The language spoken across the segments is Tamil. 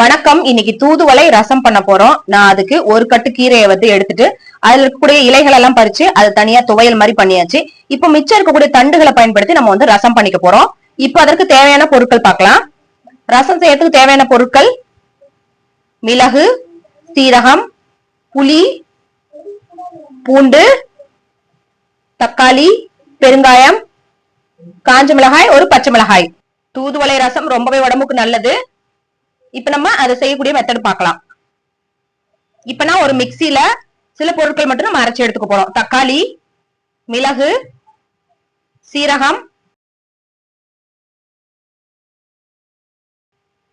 வணக்கம். இன்னைக்கு தூதுவளை ரசம் பண்ண போறோம். நான் அதுக்கு ஒரு கட்டு கீரையை வந்து எடுத்துட்டு அதுல இருக்கக்கூடிய இலைகள் எல்லாம் பறிச்சு அது தனியா துவையல் மாதிரி பண்ணியாச்சு. இப்ப மிச்சம் இருக்கக்கூடிய தண்டுகளை பயன்படுத்தி நம்ம வந்து ரசம் பண்ணிக்க போறோம். இப்ப அதற்கு தேவையான பொருட்கள் பார்க்கலாம். ரசம் செய்யறதுக்கு தேவையான பொருட்கள் மிளகு சீரகம் புளி பூண்டு தக்காளி பெருங்காயம் காஞ்ச மிளகாய் ஒரு பச்சை மிளகாய். தூதுவளை ரசம் ரொம்பவே உடம்புக்கு நல்லது. இப்ப நம்ம அதை செய்யக்கூடிய மெத்தட் பார்க்கலாம். இப்ப நான் ஒரு மிக்சியில சில பொருட்கள் மட்டும் நம்ம அரைச்சி எடுத்துக்க போறோம். தக்காளி மிளகு சீரகம்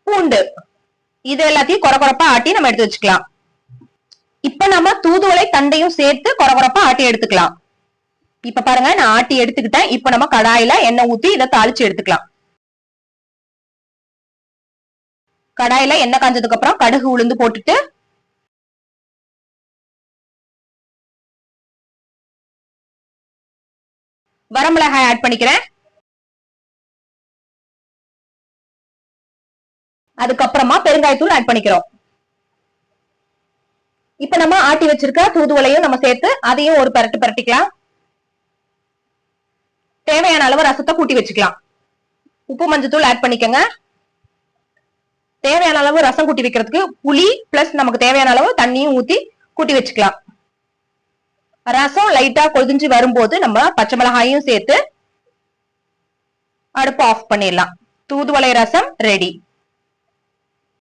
பூண்டு. இது எல்லாத்தையும் குறகுறப்பா ஆட்டி நம்ம எடுத்து வச்சுக்கலாம். இப்ப நம்ம தூதுவளை தண்டையும் சேர்த்து குறகுறப்பா ஆட்டி எடுத்துக்கலாம். இப்ப பாருங்க நான் ஆட்டி எடுத்துக்கிட்டேன். இப்ப நம்ம கடாயில எண்ணெய் ஊத்தி இதை தாளிச்சு எடுத்துக்கலாம். கடாயில எண்ணெய் காஞ்சதுக்கு அப்புறம் கடுகு உளுந்து போட்டுட்டு வரமிளகாய் ஆட் பண்ணிக்கிறேன். அதுக்கப்புறமா பெருங்காயத்தூள் ஆட் பண்ணிக்கிறோம். இப்ப நம்ம ஆட்டி வச்சிருக்க தூதுவளையும் நம்ம சேர்த்து அதையும் ஒரு பரட்டு பரட்டிக்கலாம். தேவையான அளவு ரசத்தை கூட்டி வச்சுக்கலாம். உப்பு மஞ்சத்தூள் ஆட் பண்ணிக்கோங்க. தேவையான அளவு ரசம் கூட்டி வைக்கிறதுக்கு புளி பிளஸ் நமக்கு தேவையான அளவு தண்ணியும் ஊத்தி கூட்டி வச்சுக்கலாம். ரசம் லைட்டா கொதிஞ்சு வரும்போது நம்ம பச்சை மிளகாயும் சேர்த்து அடுப்பு ஆஃப் பண்ணிடலாம். தூதுவளை ரசம் ரெடி